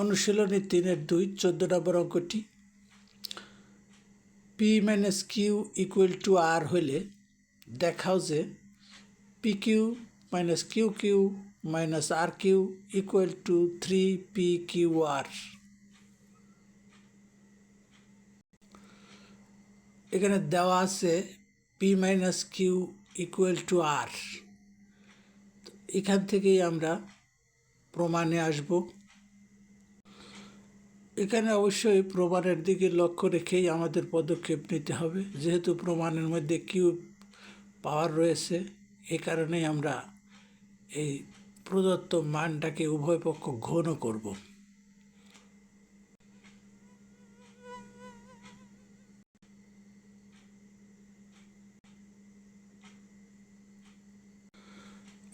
অনুশীলনী তিনের দুই, চোদ্দ নম্বর অঙ্কটি। P minus Q equal to R হলে দেখাও যে P Q minus Q Q minus R Q equal to three P Q R এখানে দেওয়া আছে P minus Q equal to R এখান থেকেই আমরা প্রমাণে আসব। এখানে অবশ্যই প্রমাণের দিকে লক্ষ্য রেখেই আমাদের পদক্ষেপ নিতে হবে। যেহেতু প্রমাণের মধ্যে কিউ পাওয়ার রয়েছে, এ কারণেই আমরা এই প্রদত্ত মানটাকে উভয় পক্ষ ঘন করব।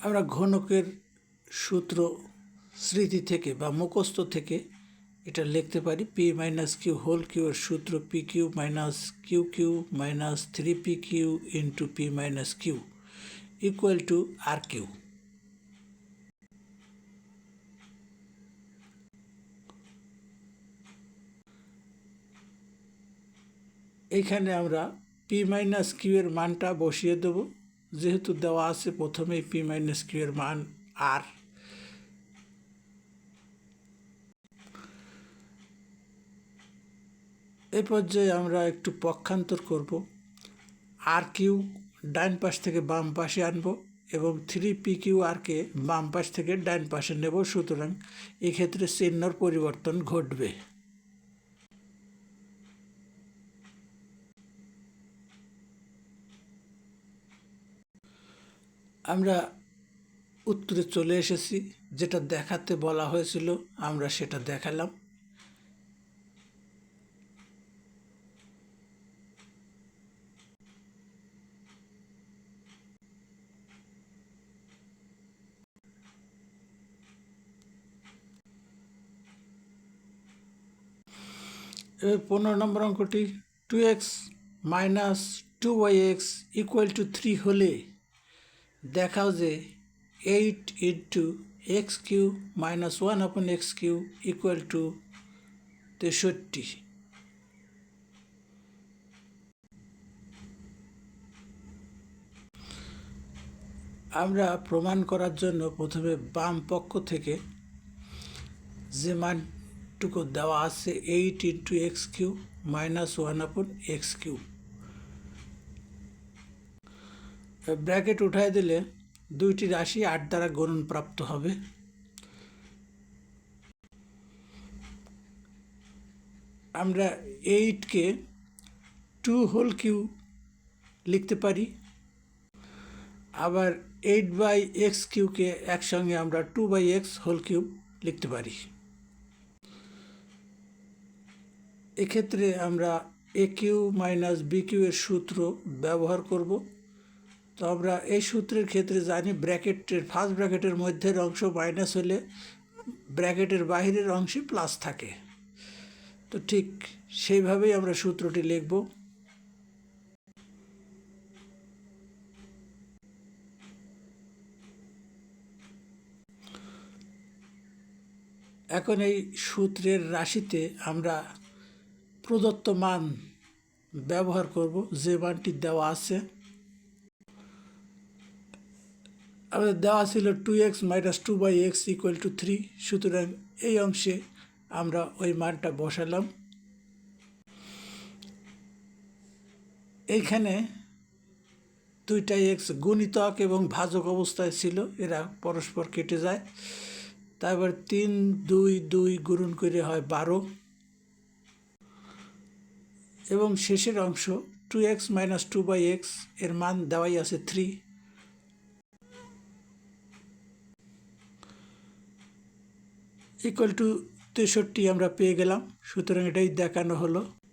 আমরা ঘনকের সূত্র স্মৃতি থেকে বা মুখস্থ থেকে এটা লিখতে পারি P minus Q whole Q সূত্র P Q minus Q Q minus three P Q into P minus Q equal to R Q এখানে আমরা পি মাইনাস কিউ এর মানটা বসিয়ে দেব, যেহেতু দেওয়া আছে প্রথমেই পি মাইনাস কিউ এর মান আর এই পর্যায়ে আমরা একটু পক্ষান্তর করব। আর কিউ ডান পাশ থেকে বাম পাশে আনব এবং থ্রি পি কিউ আরকে বাম পাশ থেকে ডান পাশে নেব। সুতরাং এক্ষেত্রে চিহ্নর পরিবর্তন ঘটবে। আমরা উত্তরে চলে এসেছি। যেটা দেখাতে বলা হয়েছিল, আমরা সেটা দেখালাম। এবার পনেরো নম্বর অঙ্কটি two X minus two Y X equal to three হলে দেখাও যে eight into X Q minus one upon X Q equal to তেষট্টি। আমরা প্রমাণ করার জন্য প্রথমে বাম পক্ষ থেকে যে মানটুকু দেওয়া আছে eight into x cube minus one upon x cube. Bracket উঠায় দিলে দুইটি রাশি আট দ্বারা গণন প্রাপ্ত হবে। আমরা এইটকে টু হোল কিউ লিখতে পারি। আবার এইট বাই এক্স কিউকে একসঙ্গে আমরা two by x whole cube লিখতে পারি। এক্ষেত্রে আমরা a cube minus b cube এর সূত্র ব্যবহার করব। তো আমরা এই সূত্রের ক্ষেত্রে জানি ব্র্যাকেটের ফার্স্ট ব্র্যাকেটের মধ্যের অংশ মাইনাস হলে ব্র্যাকেটের বাহিরের অংশে প্লাস থাকে। তো ঠিক সেইভাবেই আমরা সূত্রটি লিখব। এখন এই সূত্রের রাশিতে আমরা প্রদত্ত মান ব্যবহার করব, যে মানটি দেওয়া আছে। আমাদের দেওয়া ছিল two x minus two by x equal to three সুতরাং এই অংশে আমরা ওই মানটা বসালাম। এইখানে দুইটা এক্স গুণিতক এবং ভাজক অবস্থায় ছিল, এরা পরস্পর কেটে যায়। তারপর তিন, দুই দুই গুণন করে হয় বারো। এবং শেষের অংশ two x minus two by এক্সের মান দেওয়াই আছে থ্রি ইকুয়াল টু তেষট্টি আমরা পেয়ে গেলাম, সুতরাং এটাই দেখানো হলো।